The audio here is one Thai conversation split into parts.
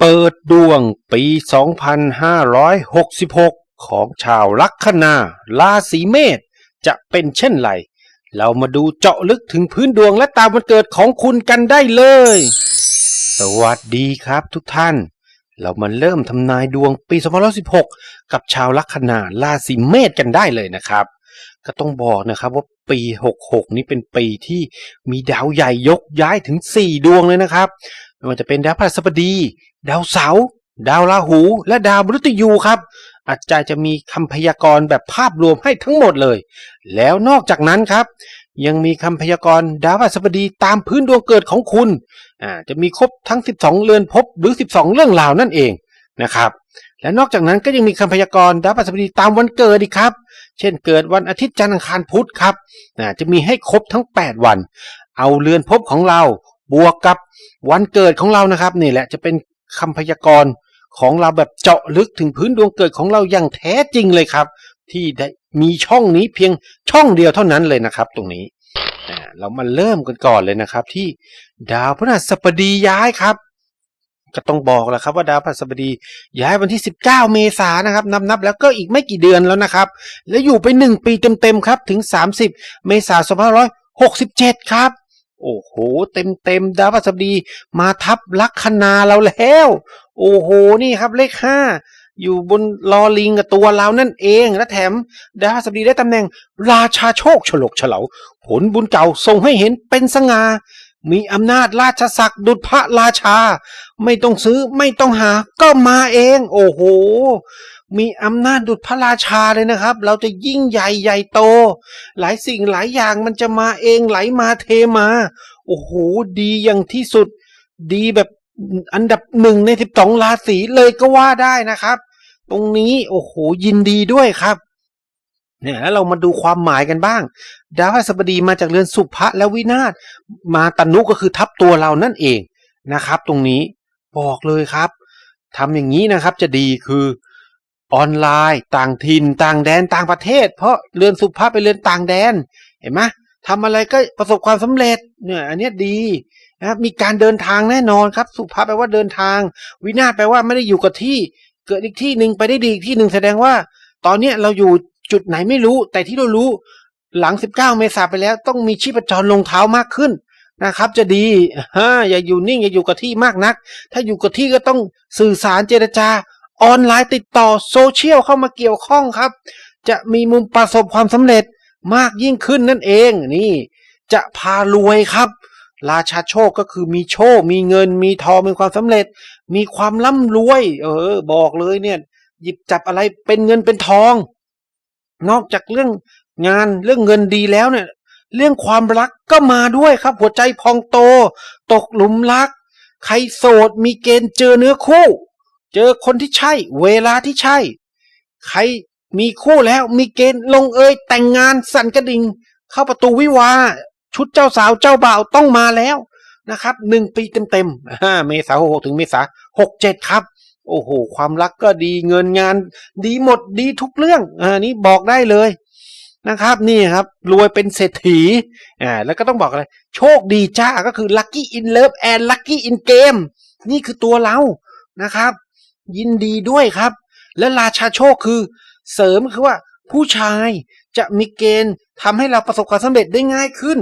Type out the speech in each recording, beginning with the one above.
เปิดดวงปี 2566 ของชาวลัคนาราศีเมษจะเป็นเช่นไร เรามาดูเจาะลึกถึงพื้นดวงและตามวันเกิดของคุณกันได้เลย สวัสดีครับทุกท่าน เรามาเริ่มทำนายดวงปี2516 กับชาวลัคนาราศีเมษกันได้เลยนะครับ ก็ต้องบอกนะครับว่าปี 66 นี้เป็นปีที่มีดาวใหญ่ยกย้ายถึง 4 ดวงเลยนะครับไม่ว่าจะเป็นดาวพฤหัสบดี ดาวเสาร์ดาวราหู และดาวมฤตยูครับ อาจารย์จะมีคำพยากรณ์แบบภาพรวมให้ทั้งหมดเลย แล้วนอกจากนั้นครับ ยังมีคำพยากรณ์ดาวพฤหัสบดีตามพื้นดวงเกิดของคุณอ่าจะมีครบทั้ง 12 เรือนภพหรือ 12 เรื่องราวนั่นเองนะครับ และนอกจากนั้นก็ยังมีคำพยากรณ์ดาวพฤหัสบดีตามวันเกิดอีกครับ เช่นเกิดวันอาทิตย์จันทร์อังคารพุธครับอ่าจะมีให้ครบทั้ง 8 วัน เอาเรือนภพของเราบวกกับวันเกิดของเรานะครับนี่แหละจะเป็น คำพยากรณ์ของเราแบบเจาะลึกถึงพื้นดวงเกิดของเราอย่างแท้จริงเลยครับ ที่ได้มีช่องนี้เพียงช่องเดียวเท่านั้นเลยนะครับ ตรงนี้เรามาเริ่มกันก่อนเลยนะครับ ที่ดาวพฤหัสบดีย้ายครับ ก็ต้องบอกแล้วครับว่าดาวพฤหัสบดีย้ายวันที่ 19 เมษายนนะครับนับนับแล้วก็อีกไม่กี่เดือนแล้วนะครับ แล้วอยู่ไป 1 ปีเต็มๆครับถึง 30 เมษายน2567 ครับ โอ้โห เต็มเต็มดาวพฤหัสบดีมาทับลัคนาเราแล้ว โอ้โหนี่ครับเลขห้าอยู่บนลอลิงกับตัวเรานั่นเอง และแถมดาวพฤหัสบดีได้ตำแหน่ง ราชาโชคฉลกเฉลา ผลบุญเก่าส่งให้เห็นเป็นสง่ามีอำนาจราชศักดิ์ดุจพระราชา ไม่ต้องซื้อไม่ต้องหาก็มาเอง โอ้โห มีอำนาจดุจพระราชาเลยนะครับ เราจะยิ่งใหญ่ใหญ่โต หลายสิ่งหลายอย่างมันจะมาเองไหลมาเทมา โอ้โห ดีอย่างที่สุด ดีแบบอันดับหนึ่งในสิบสองราศีเลยก็ว่าได้นะครับ ตรงนี้โอ้โหยินดีด้วยครับเนี่ยแล้วเรามาดูความหมายกันบ้าง ดาวพฤหัสบดีมาจากเรือนสุภะและวินาศมาตนุก็คือทับตัวเรานั่นเองนะครับ ตรงนี้บอกเลยครับทำอย่างนี้นะครับจะดีคือ ออนไลน์ ต่างถิ่นต่างแดนต่างประเทศ เพราะเรือนสุภาพเป็นเรือนต่างแดน เห็นไหมทำอะไรก็ประสบความสำเร็จเนี่ยอันนี้ดีนะมีการเดินทางแน่นอนครับ สุภาพแปลว่าเดินทาง วินาศแปลว่าไม่ได้อยู่กับที่ เกิดอีกที่หนึ่งไปได้ดีอีกที่หนึ่งแสดงว่า ตอนเนี้เราอยู่จุดไหนไม่รู้ แต่ที่เรารู้หลัง 19 เมษาไปแล้ว ต้องมีชีพจรลงเท้ามากขึ้นนะครับ จะดีฮ่าอย่าอยู่นิ่งอย่าอยู่กับที่มากนัก ถ้าอยู่กับที่ก็ต้องสื่อสารเจรจา ออนไลน์ติดต่อโซเชียลเข้ามาเกี่ยวข้องครับ จะมีมุมประสบความสำเร็จมากยิ่งขึ้นนั่นเองนี่ จะพารวยครับ ราชาโชคก็คือมีโชค มีเงิน มีทองมีความสำเร็จ มีความร่ำรวย เออ บอกเลยเนี่ย หยิบจับอะไรเป็นเงินเป็นทอง นอกจากเรื่องงานเรื่องเงินดีแล้วเนี่ย เรื่องความรักก็มาด้วยครับ หัวใจพองโต ตกหลุมรัก ใครโสดมีเกณฑ์เจอเนื้อคู่ เจอคนที่ใช่ เวลาที่ใช่ ใครมีคู่แล้วมีเกณฑ์ลงเอยแต่งงานสั่นกระดิ่งเข้าประตูวิวาชุดเจ้าสาวเจ้าบ่าวต้องมาแล้วนะครับหนึ่งปีเต็มๆอ่าเมษาหกถึงเมษาหกเจ็ดครับ โอ้โห ความรักก็ดีเงินงาน ดีหมดดีทุกเรื่องอ่านี้บอกได้เลยนะครับ นี่ครับ รวยเป็นเศรษฐีอ่าแล้วก็ต้องบอกอะไร โชคดีจ้าก็คือ lucky in love and lucky in game นี่คือตัวเรานะครับ ยินดีด้วยครับ และราชาโชคคือ เสริมคือว่า ผู้ชายจะมีเกณฑ์ทำให้เราประสบความสำเร็จได้ง่ายขึ้น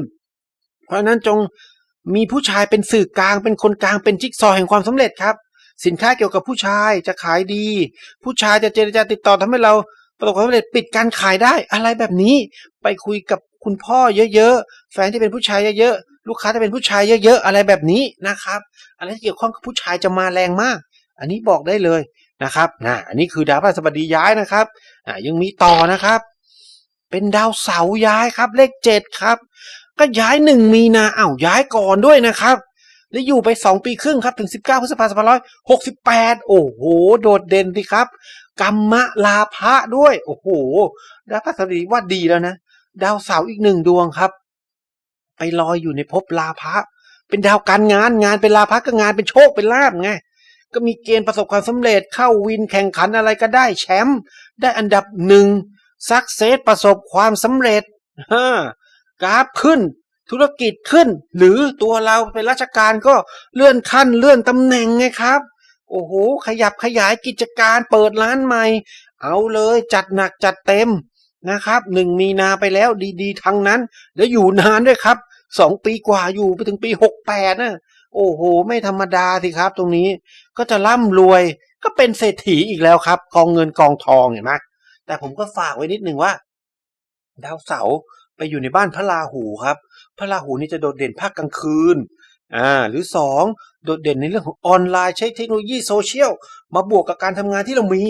เพราะฉะนั้นจงมีผู้ชายเป็นสื่อกลางเป็นคนกลางเป็นจิ๊กซอว์แห่งความสำเร็จครับ สินค้าเกี่ยวกับผู้ชายจะขายดี ผู้ชายจะเจรจาติดต่อทำให้เราประสบความสำเร็จปิดการขายได้อะไรแบบนี้ไปคุยกับคุณพ่อเยอะๆ แฟนที่เป็นผู้ชายเยอะๆ ลูกค้าที่เป็นผู้ชายเยอะๆ อะไรแบบนี้นะครับ อะไรที่เกี่ยวข้องกับผู้ชายจะมาแรงมาก อันนี้บอกได้เลยนะครับนะอันนี้คือดาวพฤหัสบดีย้ายนะครับอ่ายังมีต่อนะครับ เป็นดาวเสาร์ย้ายครับ เลขเจ็ดครับ ก็ย้ายหนึ่งมีนาเอ้าย้ายก่อนด้วยนะครับแล้วอยู่ไปสองปีครึ่งครับถึงสิบเก้าพฤษภาคมสองพันร้อยหกสิบแปดโอ้โห โดดเด่นดีครับ กรรมะลาภะด้วย โอ้โหดาวพฤหัสบดีว่าดีแล้วนะ ดาวเสาร์อีกหนึ่งดวงครับ ไปลอยอยู่ในภพลาภะเป็นดาวการงานงานเป็นลาภะก็งานเป็นโชคเป็นลาภไง ก็มีเกณฑ์ประสบความสำเร็จเข้าวินแข่งขันอะไรก็ได้แชมป์ได้อันดับหนึ่งสักเซสประสบความสำเร็จฮ่ากราฟขึ้น ธุรกิจขึ้น หรือตัวเราเป็นราชการก็เลื่อนขั้นเลื่อนตำแหน่งไงครับโโอ้โห ขยับขยายกิจการเปิดร้านใหม่ เอาเลยจัดหนักจัดเต็มนะครับหนึ่งมีนาไปแล้วดีๆ ทั้งนั้น แล้วอยู่นานด้วยครับสองปีกว่าอยู่ไปถึงปีหกแปดนะ โอ้โห ไม่ธรรมดาสิครับ ตรงนี้ก็จะร่ำรวยก็เป็นเศรษฐีอีกแล้วครับ กองเงินกองทองเห็นไหมแต่ผมก็ฝากไว้นิดนึงว่า ดาวเสาร์ไปอยู่ในบ้านพระราหูครับ พระราหูนี่จะโดดเด่นภาคกลางคืนอ่าหรือสองโดดเด่นในเรื่องของออนไลน์ใช้เทคโนโลยีโซเชียลมาบวกกับการทำงานที่เรามี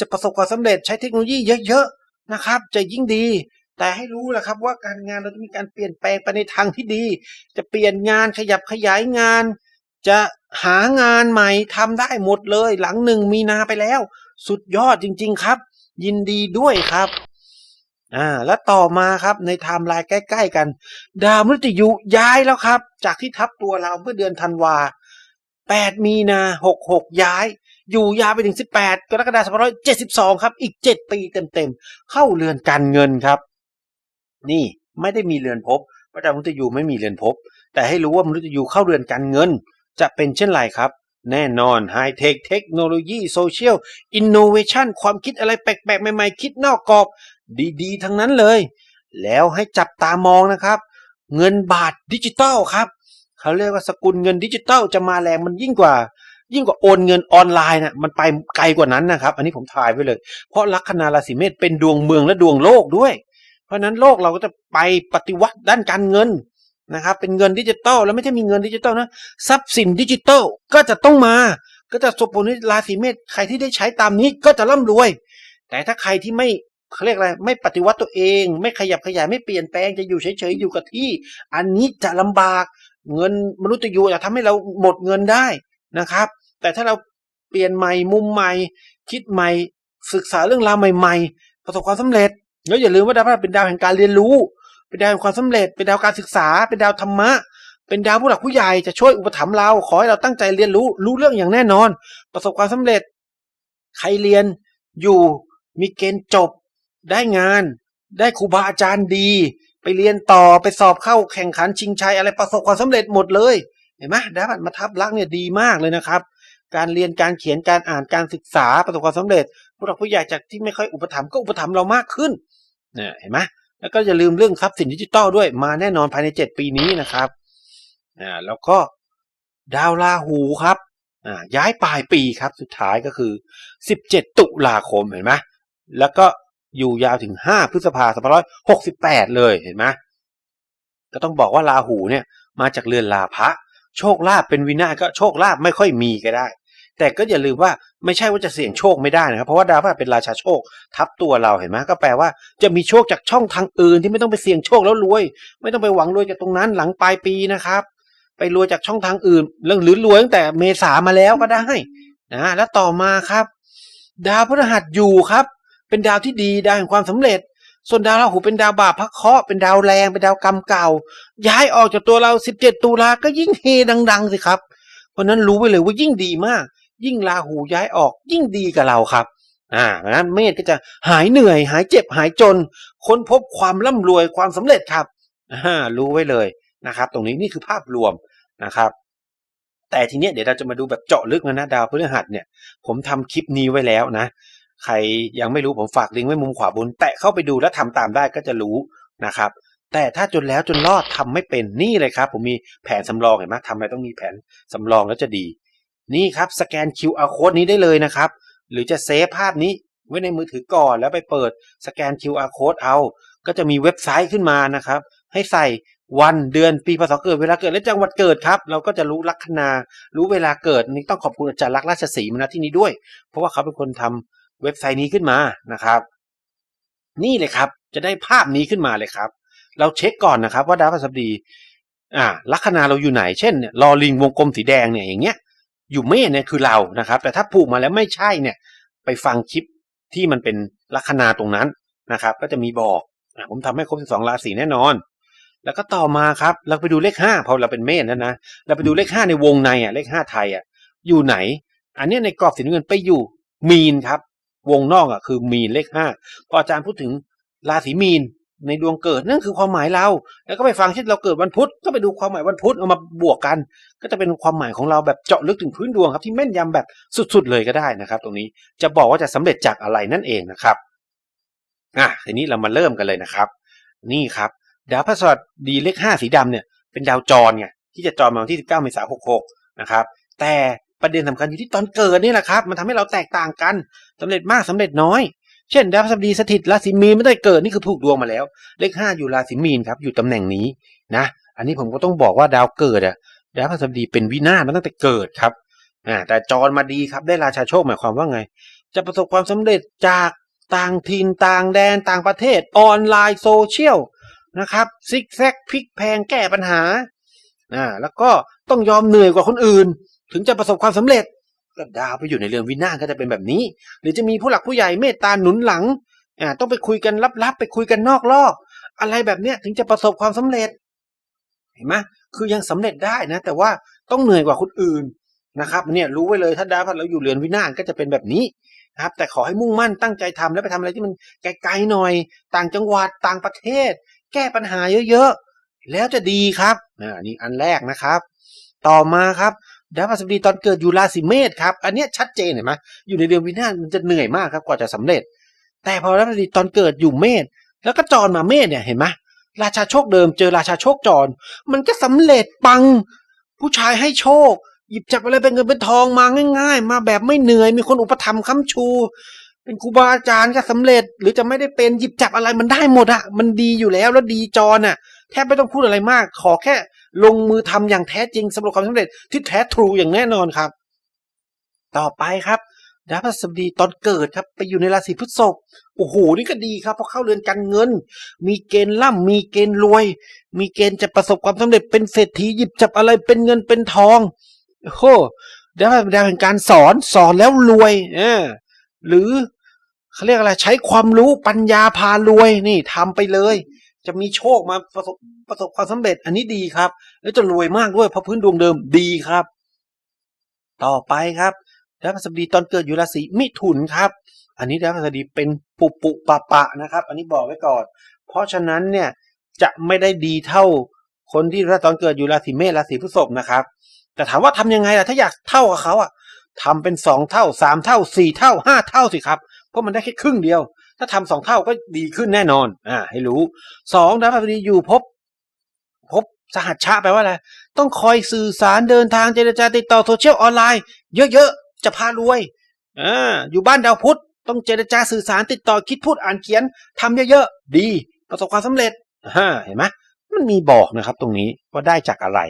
จะประสบความสำเร็จใช้เทคโนโลยีเยอะๆนะครับ จะยิ่งดี แต่ให้รู้แหละครับว่าการงานเราจะมีการเปลี่ยนแปลงไปในทางที่ดี จะเปลี่ยนงานขยับขยายงาน จะหางานใหม่ทำได้หมดเลย หลังหนึ่งมีนาไปแล้ว สุดยอดจริง ๆครับ ยินดีด้วยครับอ่าแล้วต่อมาครับในไทม์ไลน์ใกล้ ๆ กัน ดาวมฤตยูย้ายแล้วครับ จากที่ทับตัวเราเมื่อเดือนธันวา8 มีนา 66 ย้าย อยู่ยาวไปถึง 18 กรกฎาคม2572 ครับ อีก 7 ปีเต็ม ๆ เข้าเรือนการเงินครับ นี่ไม่ได้มีเรือนภพพระดาวมฤตยูไม่มีเรือนภพแต่ให้รู้ว่ามฤตยูเข้าเรือนการเงิน จะเป็นเช่นไรครับ แน่นอนไฮเทคเทคโนโลยีโซเชียลอินโนเวชันความคิดอะไรแปลกๆ ใหม่ๆ คิดนอกกรอบ ดีๆ ทั้งนั้นเลย แล้วให้จับตามองนะครับ เงินบาทดิจิตอลครับ เขาเรียกว่าสกุลเงินดิจิตอลจะมาแรงมันยิ่งกว่า ยิ่งกว่าโอนเงินออนไลน์นะมันไปไกลกว่านั้นนะครับ อันนี้ผมทายไว้เลย เพราะลัคนาราศีเมษเป็นดวงเมืองและดวงโลกด้วย เพราะนั้นโลกเราก็จะไปปฏิวัติด้านการเงินนะครับ เป็นเงินดิจิตอลแล้วไม่ใช่มีเงินดิจิตอลนะทรัพย์สินดิจิตอลก็จะต้องมา ก็จะส่งผลให้ราศีเมษใครที่ได้ใช้ตามนี้ก็จะร่ำรวย แต่ถ้าใครที่ไม่เขาเรียกอะไรไม่ปฏิวัติตัวเอง ไม่ขยับขยายไม่เปลี่ยนแปลงจะอยู่เฉยๆอยู่กับที่ อันนี้จะลำบากเงินมนุษย์ยูจะทำให้เราหมดเงินได้นะครับ แต่ถ้าเราเปลี่ยนใหม่มุมใหม่ คิดใหม่ ศึกษาเรื่องราวใหม่ ๆ ประสบความสำเร็จ แล้วอย่าลืมว่าดาวพฤหัสเป็นดาวแห่งการเรียนรู้ เป็นดาวแห่งความสำเร็จ เป็นดาวการศึกษา เป็นดาวธรรมะ เป็นดาวผู้หลักผู้ใหญ่จะช่วยอุปถัมภ์เรา ขอให้เราตั้งใจเรียนรู้ รู้เรื่องอย่างแน่นอน ประสบความสำเร็จ ใครเรียนอยู่มีเกณฑ์จบ ได้งาน ได้ครูบาอาจารย์ดี ไปเรียนต่อไปสอบเข้าแข่งขันชิงชัยอะไรประสบความสำเร็จหมดเลยเห็นไหมดาวพฤหัสมาทับลักเนี่ยดีมากเลยนะครับ การเรียนการเขียนการอ่านการศึกษาประสบความสำเร็จ ผู้หลักผู้ใหญ่จากที่ไม่ค่อยอุปถัมภ์ก็อุปถัมภ์เรามากขึ้นเนี่ยเห็นไหมแล้วก็อย่าลืมเรื่องทรัพย์สินดิจิตอลด้วยมาแน่นอนภายในเจ็ดปีนี้นะครับอ่าแล้วก็ดาวราหูครับอ่าย้ายปลายปีครับสุดท้ายก็คือสิบเจ็ดตุลาคมเห็นไหมแล้วก็อยู่ยาวถึงห้าพฤษภาคมสองพันร้อยหกสิบแปดเลยเห็นไหมก็ต้องบอกว่าราหูเนี่ยมาจากเรือนลาภะโชคลาภเป็นวินาศก็โชคลาภไม่ค่อยมีก็ได้ แต่ก็อย่าลืมว่าไม่ใช่ว่าจะเสี่ยงโชคไม่ได้นะครับ เพราะว่าดาวพฤหัสเป็นราชาโชค ทับตัวเราเห็นไหมก็แปลว่าจะมีโชคจากช่องทางอื่นที่ไม่ต้องไปเสี่ยงโชคแล้วรวย ไม่ต้องไปหวังรวยจากตรงนั้นหลังปลายปีนะครับ ไปรวยจากช่องทางอื่นเรื่องหรือรวยตั้งแต่เมษามาแล้วก็ได้นะแล้วต่อมาครับ ดาวพฤหัสอยู่ครับ เป็นดาวที่ดีดาวแห่งความสำเร็จ ส่วนดาวราหูเป็นดาวบาปพระเคราะห์เป็นดาวแรงเป็นดาวกรรมเก่า ย้ายออกจากตัวเรา 17 ตุลาก็ยิ่งเฮดัง ๆ สิครับ เพราะนั้นรู้ไว้เลยว่ายิ่งดีมาก ยิ่งราหูย้ายออกยิ่งดีกับเราครับอ่าเพราะนั้นเมษก็จะหายเหนื่อย หายเจ็บหายจน ค้นพบความร่ำรวยความสำเร็จครับอ่ารู้ไว้เลยนะครับ ตรงนี้นี่คือภาพรวมนะครับ แต่ทีเนี้ยเดี๋ยวเราจะมาดูแบบเจาะลึกนะนะดาวพฤหัสเนี่ย ผมทำคลิปนี้ไว้แล้วนะ ใครยังไม่รู้ผมฝากลิงก์ไว้มุมขวาบน แตะเข้าไปดูแล้วทำตามได้ก็จะรู้นะครับแต่ถ้าจนแล้วจนรอดทำไม่เป็นนี่เลยครับ ผมมีแผนสำรองเห็นไหมทำอะไรต้องมีแผนสำรองแล้วจะดี นี่ครับสแกน QR code นี้ได้เลยนะครับ หรือจะเซฟภาพนี้ไว้ในมือถือก่อนแล้วไปเปิดสแกน QR code เอา ก็จะมีเว็บไซต์ขึ้นมานะครับ ให้ใส่วันเดือนปีพศเกิดเวลาเกิดและจังหวัดเกิดครับ เราก็จะรู้ลัคนา รู้เวลาเกิดนี่ต้องขอบคุณอาจารย์ลักษราชสีมาณที่นี้ด้วย เพราะว่าเขาเป็นคนทำเว็บไซต์นี้ขึ้นมานะครับ นี่เลยครับ จะได้ภาพนี้ขึ้นมาเลยครับ เราเช็คก่อนนะครับ ว่าดาวพฤหัสบดี อ่าลัคนาเราอยู่ไหนเช่นเนี่ยลอลิงวงกลมสีแดงเนี่ยอย่างเงี้ย อยู่เมษเนี่ยคือเรานะครับ แต่ถ้าผูกมาแล้วไม่ใช่เนี่ย ไปฟังคลิปที่มันเป็นลัคนาตรงนั้นนะครับ ก็จะมีบอกผมทำให้ครบ12ราศีแน่นอน แล้วก็ต่อมาครับ เราไปดูเลขห้าพอเราเป็นเมษแล้วนะเราไปดูเลขห้าในวงในอะเลขห้าไทยอะอยู่ไหน อันนี้ในกรอบสีน้ำเงินไปอยู่มีนครับ วงนอกอะคือมีนเลขห้าพออาจารย์พูดถึงราศีมีน ในดวงเกิดนั่นคือความหมายเรา แล้วก็ไปฟังเช่นเราเกิดวันพุธก็ไปดูความหมายวันพุธเอามาบวกกัน ก็จะเป็นความหมายของเราแบบเจาะลึกถึงพื้นดวงครับที่แม่นยำแบบสุดๆเลยก็ได้นะครับ ตรงนี้จะบอกว่าจะสำเร็จจากอะไรนั่นเองนะครับอะทีนี้เรามาเริ่มกันเลยนะครับ นี่ครับดาวพฤหัสดีเลขห้าสีดำเนี่ยเป็นดาวจรไงที่จะจรมาวันที่19เมษายน66นะครับ แต่ประเด็นสำคัญอยู่ที่ตอนเกิดนี่แหละครับ มันทำให้เราแตกต่างกันสำเร็จมากสำเร็จน้อย เช่นดาวพฤหัสบดีสถิตราศีมีนไม่ได้เกิดนี่คือผูกดวงมาแล้ว เลขห้าอยู่ราศีมีนครับอยู่ตำแหน่งนี้นะ อันนี้ผมก็ต้องบอกว่าดาวเกิดอะดาวพฤหัสบดีเป็นวินาศมาตั้งแต่เกิดครับอ่าแต่จรมาดีครับได้ราชาโชคหมายความว่าไง จะประสบความสำเร็จจากต่างถิ่นต่างแดนต่างประเทศออนไลน์โซเชียลนะครับซิกแซกพลิกแพงแก้ปัญหาอ่าแล้วก็ต้องยอมเหนื่อยกว่าคนอื่น ถึงจะประสบความสำเร็จ ก็ดาวไปอยู่ในเรือนวินาศก็จะเป็นแบบนี้ หรือจะมีผู้หลักผู้ใหญ่เมตตาหนุนหลังอ่าต้องไปคุยกันลับๆ ไปคุยกันนอกรอบอะไรแบบเนี้ยถึงจะประสบความสำเร็จ เห็นไหมคือยังสำเร็จได้นะ แต่ว่าต้องเหนื่อยกว่าคนอื่นนะครับ เนี่ยรู้ไว้เลยถ้าดาวพัดเราอยู่เรือนวินาศก็จะเป็นแบบนี้นะครับ แต่ขอให้มุ่งมั่นตั้งใจทำแล้วไปทำอะไรที่มันไกลๆหน่อย ต่างจังหวัดต่างประเทศ แก้ปัญหาเยอะๆแล้วจะดีครับอ่านี่อันแรกนะครับ ต่อมาครับ ดาวพฤหัสบดีตอนเกิดอยู่ราศีเมษครับ อันเนี้ยชัดเจนเห็นไหมอยู่ในเดือนวินาศมันจะเหนื่อยมากครับกว่าจะสำเร็จ แต่พอดาวพฤหัสบดีตอนเกิดอยู่เมษแล้วก็จรมาเมษเนี่ยเห็นไหมราชาโชคเดิมเจอราชาโชคจร มันก็สำเร็จปัง ผู้ชายให้โชค หยิบจับอะไรเป็นเงินเป็นทองมาง่าย ๆ มาแบบไม่เหนื่อยมีคนอุปถัมภ์ค้ำชู เป็นครูบาอาจารย์ก็สำเร็จ หรือจะไม่ได้เป็นหยิบจับอะไรมันได้หมดอะมันดีอยู่แล้วแล้วดีจรอะ แทบไม่ต้องพูดอะไรมาก ขอแค่ลงมือทำอย่างแท้จริงสำหรับความสำเร็จที่แท้ทรูอย่างแน่นอนครับ ต่อไปครับดาวพฤหัสบดีตอนเกิดครับ ไปอยู่ในราศีพฤษภโอ้โหนี่ก็ดีครับเพราะเข้าเรือนการเงิน มีเกณฑ์ร่ำมีเกณฑ์รวย มีเกณฑ์จะประสบความสำเร็จเป็นเศรษฐีหยิบจับอะไรเป็นเงินเป็นทองโอ้โหดาวพฤหัสบดีเป็นการสอนสอนแล้วรวยเออหรือเขาเรียกอะไรใช้ความรู้ปัญญาพารวยนี่ทำไปเลย จะมีโชคมาประสบประสบความสำเร็จ อันนี้ดีครับ แล้วจะรวยมากด้วยเพราะพื้นดวงเดิมดีครับ ต่อไปครับดาวพฤหัสบดีตอนเกิดอยู่ราศีมิถุนครับ อันนี้ดาวพฤหัสบดีเป็นปุปุปะปะนะครับ อันนี้บอกไว้ก่อน เพราะฉะนั้นเนี่ยจะไม่ได้ดีเท่าคนที่ตอนเกิดอยู่ราศีเมษราศีพฤษภนะครับ แต่ถามว่าทำยังไงล่ะถ้าอยากเท่ากับเขาอะทำเป็นสองเท่าสามเท่าสี่เท่าห้าเท่าสิครับ เพราะมันได้แค่ครึ่งเดียว ถ้าทำสองเท่าก็ดีขึ้นแน่นอน อ่า ให้รู้สองดาวพฤหัสบดีอยู่พบ พบสหัชชะแปลว่าอะไร ต้องคอยสื่อสารเดินทางเจรจาติดต่อโซเชียลออนไลน์ เยอะๆ จะพารวย อ่า อยู่บ้านดาวพุธต้องเจรจาสื่อสารติดต่อคิดพูดอ่านเขียนทำเยอะๆ ดี ประสบความสำเร็จอ่าเห็นไหมมันมีบอกนะครับ ตรงนี้ว่าได้จากอะไร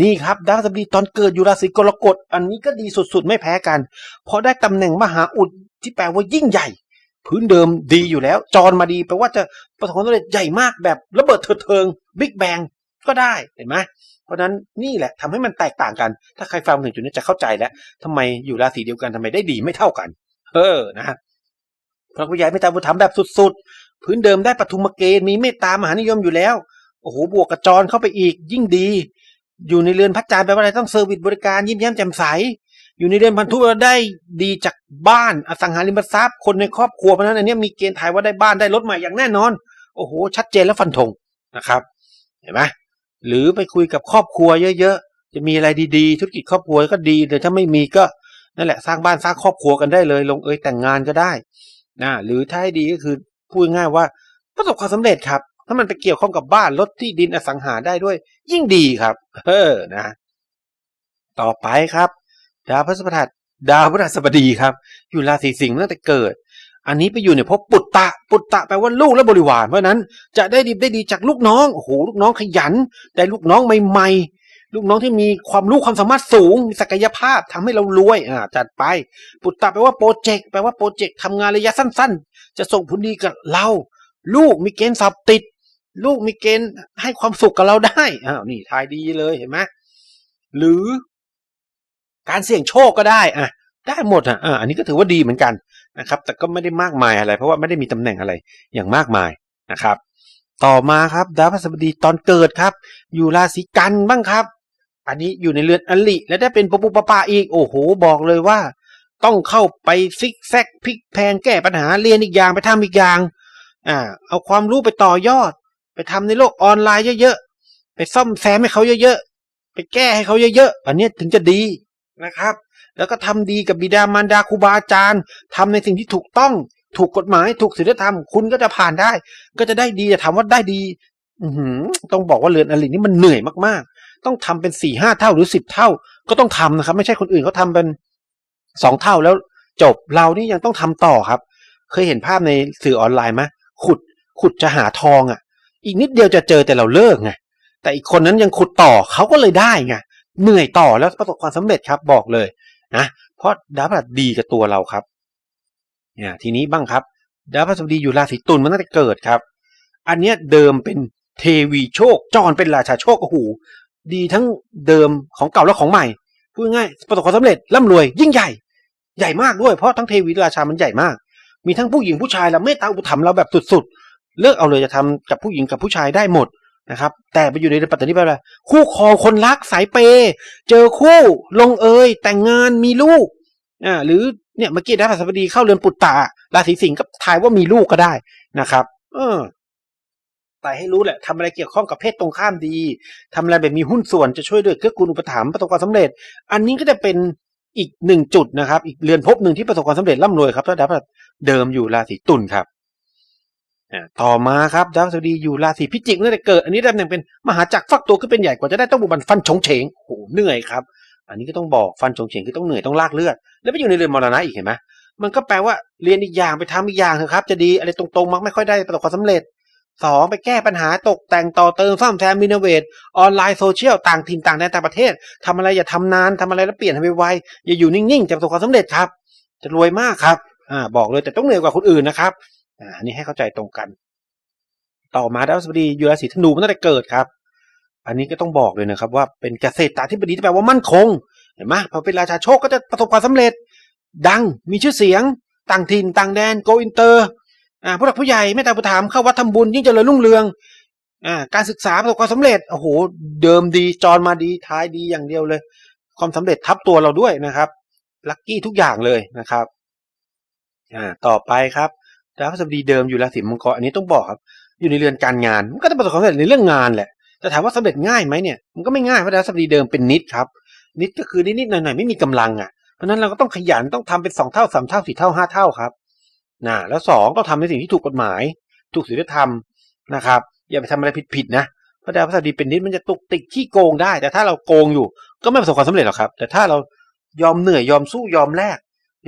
นี่ครับดาวพฤหัสบดีตอนเกิดอยู่ราศีกรกฎ อันนี้ก็ดีสุดๆ ไม่แพ้กัน เพราะได้ตำแหน่งมหาอุดที่แปลว่ายิ่งใหญ่ พื้นเดิมดีอยู่แล้ว จรมาดีแปลว่าจะประสบความสำเร็จใหญ่มากแบบระเบิดเถิดเทิงบิ๊กแบงก็ได้เห็นไหมเพราะนั้นนี่แหละทำให้มันแตกต่างกัน ถ้าใครฟังถึงจุดนี้จะเข้าใจแล้วทำไมอยู่ราศีเดียวกันทำไมได้ดีไม่เท่ากัน เออนะพระผู้ใหญ่เมตตาบุญธรรมแบบสุดๆ พื้นเดิมได้ปฐุมเกณฑ์มีเมตตามหานิยมอยู่แล้วโอ้โหบวกกระจรเข้าไปอีกยิ่งดี อยู่ในเรือนพักจานแปลว่าอะไรต้องเซอร์วิสบริการยิ้มแย้มแจ่มใส อยู่ในเดือนพันธุเราได้ดีจากบ้านอสังหาริมทรัพย์ คนในครอบครัวเพราะนั้นอันนี้มีเกณฑ์ถ่ายว่าได้บ้านได้รถใหม่อย่างแน่นอน โอ้โห ชัดเจนและฟันธงนะครับ เห็นไหมหรือไปคุยกับครอบครัวเยอะๆ จะมีอะไรดีๆ ธุรกิจครอบครัวก็ดีแต่ถ้าไม่มีก็นั่นแหละสร้างบ้านสร้างครอบครัวกันได้เลย ลงเอยแต่งงานก็ได้นะหรือถ้าให้ดีก็คือพูดง่ายว่าประสบความสำเร็จครับ ถ้ามันไปเกี่ยวข้องกับบ้านรถที่ดินอสังหาได้ด้วย ยิ่งดีครับ เออนะ ต่อไปครับ ดาวพฤหัสบดีดาวพฤหัสบดีครับ อยู่ราศีสิงห์ตั้งแต่เกิด อันนี้ไปอยู่ในภพปุตตะ ปุตตะแปลว่าลูกและบริวารเพราะนั้นจะได้ดีได้ดีจากลูกน้องโอ้โหลูกน้องขยันได้ลูกน้องใหม่ๆลูกน้องที่มีความรู้ความสามารถสูงมีศักยภาพทำให้เรารวยอ่าจัดไป ปุตตะแปลว่าโปรเจกต์แปลว่าโปรเจกต์ทำงานระยะสั้น ๆ จะส่งผลดีกับเรา ลูกมีเกณฑ์สอบติด ลูกมีเกณฑ์ให้ความสุขกับเราได้อ้าวนี่ทายดีเลยเห็นไหมหรือ การเสี่ยงโชคก็ได้อะได้หมดอะอันนี้ก็ถือว่าดีเหมือนกันนะครับ แต่ก็ไม่ได้มากมายอะไร เพราะว่าไม่ได้มีตำแหน่งอะไรอย่างมากมายนะครับ ต่อมาครับดาวพฤหัสบดีตอนเกิดครับ อยู่ราศีกันบ้างครับ อันนี้อยู่ในเรือนอลิและได้เป็นปปุปปาอีกโอ้โห บอกเลยว่า ต้องเข้าไปซิกแซกพลิกแพงแก้ปัญหาเรียนอีกอย่างไปทำอีกอย่างอ่าเอาความรู้ไปต่อยอด ไปทำในโลกออนไลน์เยอะๆไปซ่อมแซมให้เขาเยอะๆไปแก้ให้เขาเยอะๆอันนี้ถึงจะดี นะครับ แล้วก็ทำดีกับบิดามารดาครูบาอาจารย์ทำในสิ่งที่ถูกต้องถูกกฎหมายถูกศีลธรรมคุณก็จะผ่านได้ ก็จะได้ดีจะถามว่าได้ดี อืต้องบอกว่าเรือนอลินนี่มันเหนื่อยมากๆ ต้องทำเป็นสี่ห้าเท่าหรือสิบเท่า ก็ต้องทำนะครับ ไม่ใช่คนอื่นเขาทำเป็นสองเท่าแล้วจบเรานี่ยังต้องทำต่อครับ เคยเห็นภาพในสื่อออนไลน์ไหมขุดขุดจะหาทองอะ อีกนิดเดียวจะเจอแต่เราเลิกไงแต่อีกคนนั้นยังขุดต่อเขาก็เลยได้ไง เหนื่อยต่อแล้วประสบความสำเร็จครับบอกเลยนะเพราะดาวพฤหัสดีกับตัวเราครับเนี่ยทีนี้บ้างครับดาวพฤหัสบดีอยู่ราศีตุลมันตั้งแต่เกิดครับ อันเนี้ยเดิมเป็นเทวีโชคจรเป็นราชาโชคโอ้โหดีทั้งเดิมของเก่าและของใหม่พูดง่ายประสบความสำเร็จร่ำรวยยิ่งใหญ่ ใหญ่มากด้วยเพราะทั้งเทวีราชามันใหญ่มาก มีทั้งผู้หญิงผู้ชายแล้วเมตตาอุปถัมภ์เราแบบสุดๆ เลือกเอาเลยจะทำกับผู้หญิงกับผู้ชายได้หมด นะครับ แต่ไปอยู่ในปัตตานีไปแล้วคู่ครองคนรักสายเปย์เจอคู่ลงเอยแต่งงานมีลูกอ่าหรือเนี่ยเมื่อกี้ดาวพฤหัสบดีเข้าเรือนปุตตะราศีสิงห์ก็ทายว่ามีลูกก็ได้นะครับ เออแต่ให้รู้แหละทำอะไรเกี่ยวข้องกับเพศตรงข้ามดีทำอะไรแบบมีหุ้นส่วนจะช่วยด้วยเกื้อกูลอุปถัมภ์ประสบความสำเร็จ อันนี้ก็จะเป็นอีกหนึ่งจุดนะครับ อีกเรือนภพหนึ่งที่ประสบความสำเร็จร่ำรวยครับถ้าดาวพฤหัสเดิมอยู่ราศีตุลครับ ต่อมาครับดาวสดีอยู่ราศีพิจิกตั้งแต่เกิด อันนี้ตำแหน่งเป็นมหาจักรฟักตัวขึ้นเป็นใหญ่กว่าจะได้ต้องบุบันฟันชงเฉงโอ้โหเหนื่อยครับ อันนี้ก็ต้องบอกฟันชงเฉงคือต้องเหนื่อยต้องลากเลือด แล้วไปอยู่ในเรือนมรณะอีกเห็นไหมมันก็แปลว่าเรียนอีกอย่างไปทำอีกอย่างเถอะครับ จะดีอะไรตรงๆมักไม่ค่อยได้ประสบความสำเร็จสองไปแก้ปัญหาตกแต่งต่อเติมซ่อมแซมรีโนเวทออนไลน์โซเชียลต่างถิ่นต่างแดนต่างประเทศทำอะไรอย่าทำนานทำอะไรแล้วเปลี่ยนให้ไวอย่าอยู่นิ่งๆจะประสบความสำเร็จครับ จะรวยมากครับอ่าบอกเลยแต่ต้องเหนื่อยกว่าคนอื่นนะครับ อ่าอันนี้ให้เข้าใจตรงกัน ต่อมาดาวสบดีอยู่ราศีธนูมาตั้งแต่เกิดครับ อันนี้ก็ต้องบอกเลยนะครับ ว่าเป็นเกษตรธิบดีที่แปลว่ามั่นคงเห็นไหมพอเป็นราชาโชคก็จะประสบความสำเร็จ ดังมีชื่อเสียง ต่างถิ่นต่างแดนโกอินเตอร์อ่าผู้หลักผู้ใหญ่ไม่ตาผู้ถามเข้าวัดทำบุญยิ่งเจริญรุ่งเรืองอ่าการศึกษาประสบความสำเร็จโอ้โหเดิมดีจรมาดีท้ายดีอย่างเดียวเลย ความสำเร็จทับตัวเราด้วยนะครับลัคกี้ทุกอย่างเลยนะครับอ่าต่อไปครับ ดาวพฤหัสบดีเดิมอยู่ราศีมังกรอันนี้ต้องบอกครับ อยู่ในเรือนการงานมันก็จะประสบความสำเร็จในเรื่องงานแหละแต่ถามว่าสำเร็จง่ายไหมเนี่ยมันก็ไม่ง่ายเพราะดาวพฤหัสบดีเดิมเป็นนิดครับ นิดก็คือนิดๆหน่อยๆไม่มีกำลังอะเพราะนั้นเราก็ต้องขยันต้องทำเป็นสองเท่าสามเท่าสี่เท่าห้าเท่าครับนะแล้วสองต้องทำในสิ่งที่ถูกกฎหมาย ถูกศีลธรรมนะครับ อย่าไปทำอะไรผิดๆนะเพราะดาวพฤหัสบดีเป็นนิดมันจะตุกติกขี้โกงได้ แต่ถ้าเราโกงอยู่ ก็ไม่ประสบความสำเร็จหรอกครับ แต่ถ้าเรายอมเหนื่อยยอมสู้ยอมแลก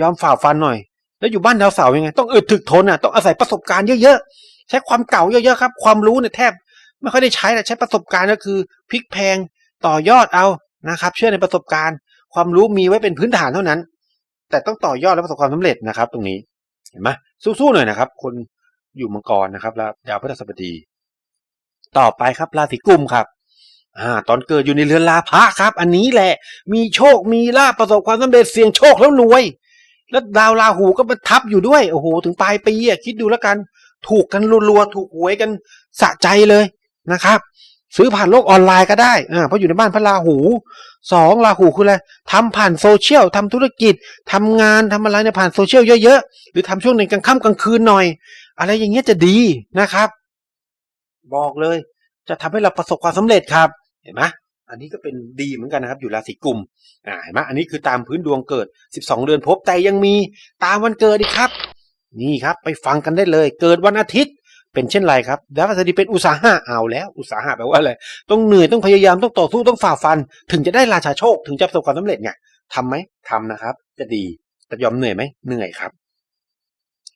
ยอมฝ่าฟันหน่อย แล้วอยู่บ้านดาวเสาร์ยังไง ต้องอึดถึกทนอะต้องอาศัยประสบการณ์เยอะๆ ใช้ความเก่าเยอะๆครับ ความรู้เนี่ยแทบ ไม่ค่อยได้ใช้แต่ใช้ประสบการณ์ก็คือพลิกแพงต่อยอดเอานะครับ เชื่อในประสบการณ์ ความรู้มีไว้เป็นพื้นฐานเท่านั้น แต่ต้องต่อยอดและประสบความสำเร็จนะครับ ตรงนี้เห็นไหมสู้ๆหน่อยนะครับ คนอยู่มังกรนะครับแล้วดาวพฤหัสบดี ต่อไปครับราศีกุมครับอ่าตอนเกิดอยู่ในเรือนลาภะครับ อันนี้แหละ มีโชคมีลาภประสบความสำเร็จเสี่ยงโชคแล้วรวย แล้วดาวราหูก็มาทับอยู่ด้วยโอ้โหถึงปลายปีอะคิดดูแล้วกัน ถูกกันรัวๆถูกหวยกันสะใจเลยนะครับ ซื้อผ่านโลกออนไลน์ก็ได้อ่าเพราะอยู่ในบ้านพระราหูสองราหูคืออะไรทำผ่านโซเชียลทำธุรกิจทำงานทำอะไรเนี่ยผ่านโซเชียลเยอะๆ หรือทำช่วงในกลางค่ำกลางคืนหน่อย อะไรอย่างเงี้ยจะดีนะครับ บอกเลย จะทำให้เราประสบความสำเร็จครับ เห็นไหม อันนี้ก็เป็นดีเหมือนกันนะครับ อยู่ราศีกุมอ่าเห็นไหมอันนี้คือตามพื้นดวงเกิด 12 เดือนภพแต่ยังมีตามวันเกิดอีกครับ นี่ครับไปฟังกันได้เลย เกิดวันอาทิตย์เป็นเช่นไรครับดาวพฤหัสบดีเป็นอุตสาหะเอาแล้ว อุตสาหะแปลว่าอะไร ต้องเหนื่อยต้องพยายามต้องต่อสู้ต้องฝ่าฟัน ถึงจะได้ราชาโชคถึงจะประสบความสำเร็จไงทำไหมทำนะครับ จะดีแต่ยอมเหนื่อยไหมเหนื่อยครับ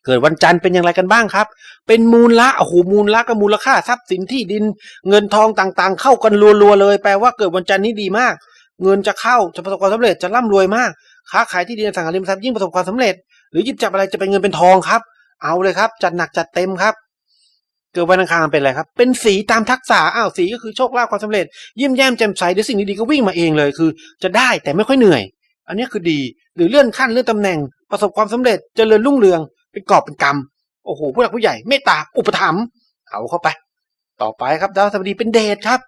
เกิดวันจันทร์เป็นอย่างไรกันบ้างครับ เป็นมูลละโอ้โหมูลละกับมูลค่าทรัพย์สินที่ดิน เงินทองต่างๆ เข้ากันรัวๆเลย แปลว่าเกิดวันจันทร์นี้ดีมาก เงินจะเข้าจะประสบความสำเร็จจะร่ำรวยมาก ค้าขายที่ดินสังหาริมทรัพย์ยิ่งประสบความสำเร็จ หรือหยิบจับอะไรจะเป็นเงินเป็นทองครับ เอาเลยครับ จัดหนักจัดเต็มครับเกิดวันอังคารเป็นอะไรครับ เป็นสีตามทักษะ อ้าวสีก็คือโชคลาภความสำเร็จยิ้มแย้มแจ่มใสเดี๋ยวสิ่งดีๆก็วิ่งมาเองเลยคือ จะได้แต่ไม่ค่อยเหนื่อย อันนี้คือดี หรือเลื่อนขั้นเลื่อนตำแหน่ง ประสบความสำเร็จเจริญรุ่งเรือง เป็นกอบเป็นกำโอ้โหผู้หลักผู้ใหญ่เมตตาอุปถัมภ์เอาเข้าไป ต่อไปครับดาวพฤหัสบดีเป็นเดชครับ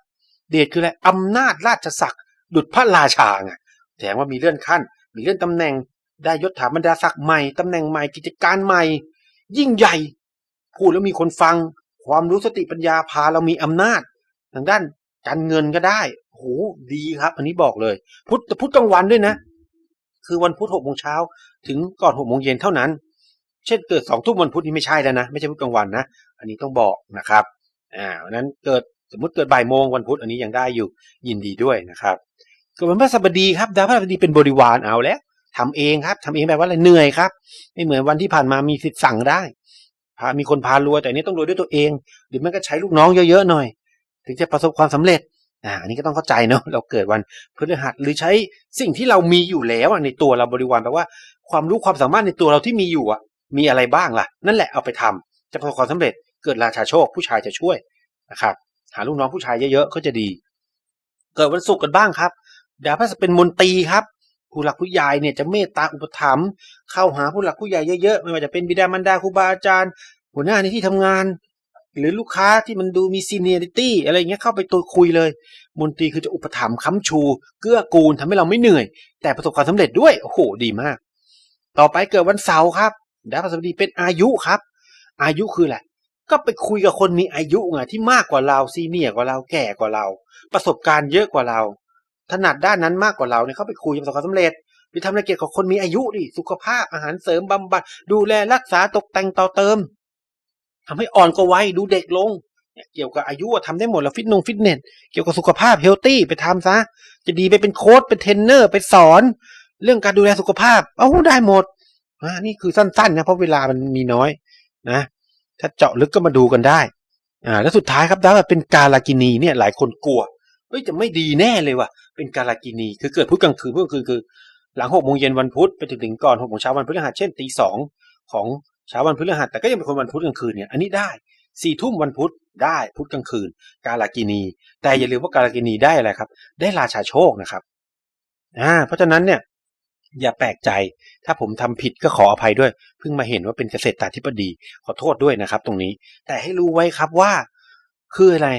เดชคืออะไรอำนาจราชศักดิ์ดุจพระราชาไงแสดงว่ามีเลื่อนขั้น มีเลื่อนตำแหน่งได้ยศถาบรรดาศักดิ์ใหม่ตำแหน่งใหม่กิจการใหม่ ยิ่งใหญ่ พูดแล้วมีคนฟัง ความรู้สติปัญญาพาเรามีอำนาจ ทางด้านการเงินก็ได้โอ้โหดีครับ อันนี้บอกเลย พุธพุธกลางวันด้วยนะ คือวันพุธหกโมงเช้าถึงก่อนหกโมงเย็นเท่านั้น เช่นเกิดสองทุ่มวันพุธนี่ไม่ใช่แล้วนะ ไม่ใช่พุธกลางวันนะ อันนี้ต้องบอกนะครับอ่านนั้นเกิดสมมติเกิดบ่ายโมงวันพุธอันนี้ยังได้อยู่ยินดีด้วยนะครับเกิดวันพฤหัสบดีครับดาวพฤหัสบดีเป็นบริวารเอาแล้วทำเองครับทำเองแปลว่าอะไรเหนื่อยครับ ไม่เหมือนวันที่ผ่านมามีสิทธิ์สั่งได้พามีคนพารวยแต่อันนี้ต้องรวยด้วยตัวเอง หรือไม่ก็ใช้ลูกน้องเยอะๆหน่อย ถึงจะประสบความสำเร็จอ่าอันนี้ก็ต้องเข้าใจเนาะเราเกิดวันพฤหัสหรือใช้สิ่งที่เรามีอยู่แล้วในตัวเราบริวารแปลว่า ความรู้ความสามารถในตัวเราที่มีอยู่อะ มีอะไรบ้างล่ะ นั่นแหละเอาไปทำจะประสบความสำเร็จเกิดราชาโชคผู้ชายจะช่วยนะครับหาลูกน้องผู้ชายเยอะๆก็จะดี เกิดวันศุกร์กันบ้างครับดาวพฤหัสเป็นมนตรีครับ ผู้หลักผู้ใหญ่เนี่ยจะเมตตาอุปถัมภ์เข้าหาผู้หลักผู้ใหญ่เยอะๆไม่ว่าจะเป็นบิดามารดาครูบาอาจารย์ หัวหน้าในที่ทำงาน หรือลูกค้าที่มันดูมีซีเนียริตี้อะไรเงี้ยเข้าไปตัวคุยเลย มนตรีคือจะอุปถัมภ์ค้ำชู เกื้อกูลทำให้เราไม่เหนื่อย แต่ประสบความสำเร็จด้วยโอ้โหดีมาก ต่อไปเกิดวันเสาร์ครับ ดาวพฤหัสบดีเป็นอายุครับ อายุคืออะไรก็ไปคุยกับคนมีอายุไงที่มากกว่าเราซีเนียกว่าเราแก่กว่าเรา ประสบการณ์เยอะกว่าเรา ถนัดด้านนั้นมากกว่าเราเนี่ยเขาไปคุยประสบความสำเร็จหรือทำอะไรเกี่ยวกับคนมีอายุดิสุขภาพอาหารเสริมบำบัด ดูแลรักษาตกแต่งต่อเติมทำให้อ่อนกว่าวัยดูเด็กลงเนี่ยเกี่ยวกับอายุอะทำได้หมดแล้วฟิตนงฟิตเนสเกี่ยวกับสุขภาพเฮลตี้ไปทำซะ จะดีไปเป็นโค้ชเป็นเทรนเนอร์ไปสอน เรื่องการดูแลสุขภาพ เอ้าได้หมด อ่านี่คือสั้นๆนะเพราะเวลามันมีน้อยนะถ้าเจาะลึกก็มาดูกันได้อ่าแล้วสุดท้ายครับดาวเป็นกาลากินีเนี่ยหลายคนกลัวเฮ้ยจะไม่ดีแน่เลยว่ะเป็นกาลากินีคือเกิดพุธกลางคืนพุธกลางคืนคือ หลังหกโมงเย็นวันพุธไปถึงถึงก่อนหกโมงเช้าวันพฤหัสเช่นตีสองของเช้าวันพฤหัสแต่ก็ยังเป็นคนวันพุธกลางคืนเนี่ยอันนี้ได้สี่ทุ่มวันพุธได้พุธกลางคืน กาลากินี แต่อย่าลืมว่ากาลากินีได้อะไรครับ ได้ราชาโชคนะครับอ่าเพราะฉะนั้นเนี่ย อย่าแปลกใจ ถ้าผมทำผิดก็ขออภัยด้วย เพิ่งมาเห็นว่าเป็นเกษตรตาธิบดี ขอโทษด้วยนะครับ ตรงนี้ แต่ให้รู้ไว้ครับว่า คืออะไร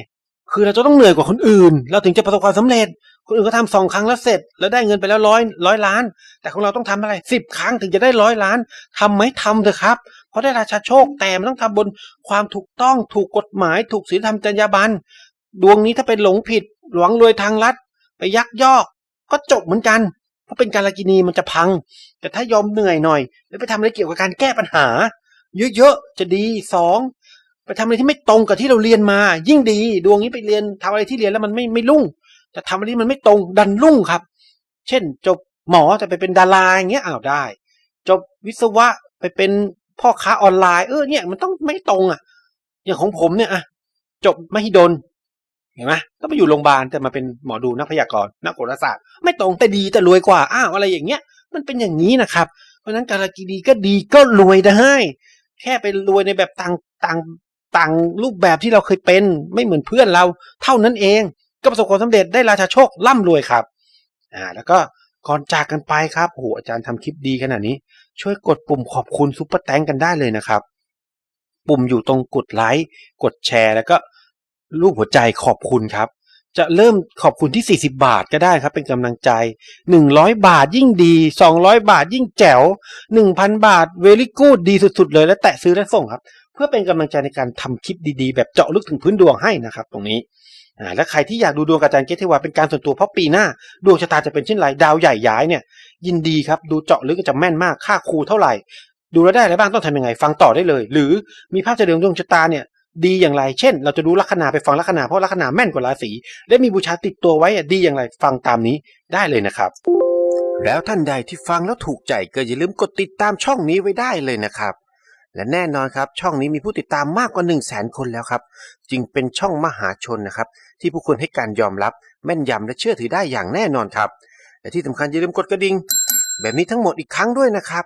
คือเราจะต้องเหนื่อยกว่าคนอื่น เราถึงจะประสบความสำเร็จ คนอื่นก็ทำสองครั้งแล้วเสร็จ แล้วได้เงินไปแล้วร้อยร้อยล้าน แต่ของเราต้องทำอะไรสิบครั้งถึงจะได้ร้อยล้านทำไหมทำเถอะครับ เพราะได้ราชาโชคแต่มันต้องทำบนความถูกต้องถูกกฎหมาย ถูกศีลธรรมจรรยาบรรณดวงนี้ถ้าเป็นหลงผิดหลวงรวยทางลัดไปยักยอก ก็จบเหมือนกัน เพราเป็นการลกินีมันจะพัง แต่ถ้ายอมเหนื่อยหน่อย แล้วไปทำอะไรเกี่ยวกับการแก้ปัญหา เยอะๆจะดีสองไปทำอะไรที่ไม่ตรงกับที่เราเรียนมา ยิ่งดีดวงนี้ไปเรียนทำอะไรที่เรียนแล้วมันไม่ไม่รุ่งแต่ทำอะไรที่มันไม่ตรงดันรุ่งครับ เช่น จบหมอแต่ไปเป็นดาราอย่างเงี้ยอ้าวได้ จบวิศวะไปเป็นพ่อค้าออนไลน์เออเนี่ยมันต้องไม่ตรงอะ อย่างของผมเนี่ยอะจบมหิดล เห็นไหมก็ไปอยู่โรงพยาบาลแต่มาเป็นหมอดูนักพยากรณ์นักโหราศาสตร์ ไม่ตรงแต่ดีแต่รวยกว่าอ้าวอะไรอย่างเงี้ย มันเป็นอย่างนี้นะครับ เพราะฉะนั้นการกีดีก็ดีก็รวยได้ แค่ไปรวยในแบบต่างต่างต่างรูปแบบที่เราเคยเป็นไม่เหมือนเพื่อนเรา เท่านั้นเอง ก็ประสบความสำเร็จได้ราชาโชคร่ำรวยครับอ่าแล้วก็ก่อนจากกันไปครับโอ้โหอาจารย์ทำคลิปดีขนาดนี้ ช่วยกดปุ่มขอบคุณซุปเปอร์แตงกันได้เลยนะครับ ปุ่มอยู่ตรงกดไลค์กดแชร์ แล้วก็ รูปหัวใจขอบคุณครับ จะเริ่มขอบคุณที่ 40 บาทก็ได้ครับ เป็นกำลังใจ 100 บาทยิ่งดี 200 บาทยิ่งแจ๋ว 1,000 บาทเวลี่กูดดีสุดๆเลยและแตะซื้อและส่งครับ เพื่อเป็นกำลังใจในการทำคลิปดีๆ แบบเจาะลึกถึงพื้นดวงให้นะครับ ตรงนี้อ่าและใครที่อยากดูดวงกับอาจารย์เกตเทวาเป็นการส่วนตัวเพราะปีหน้า ดวงชะตาจะเป็นเช่นไรดาวใหญ่ย้ายเนี่ย ยินดีครับดูเจาะลึกจะแม่นมากค่าครูเท่าไหร่ ดูแลได้อะไรบ้างต้องทำยังไงฟังต่อได้เลย หรือมีภาพเฉลิมดวงชะตาเนี่ย ดีอย่างไร เช่น เราจะดูลัคนาไปฟังลัคนาเพราะลัคนาแม่นกว่าราศี และมีบูชาติดตัวไว้อะดีอย่างไรฟังตามนี้ได้เลยนะครับ แล้วท่านใดที่ฟังแล้วถูกใจก็อย่าลืมกดติดตามช่องนี้ไว้ได้เลยนะครับ และแน่นอนครับช่องนี้มีผู้ติดตามมากกว่า 1 0 0 0 0แสนคนแล้วครับ จึงเป็นช่องมหาชนนะครับ ที่ผู้คนให้การยอมรับแม่นยำและเชื่อถือได้อย่างแน่นอนครับ และที่สำคัญอย่าลืมกดกระดิ่งแบบนี้ทั้งหมดอีกครั้งด้วยนะครับ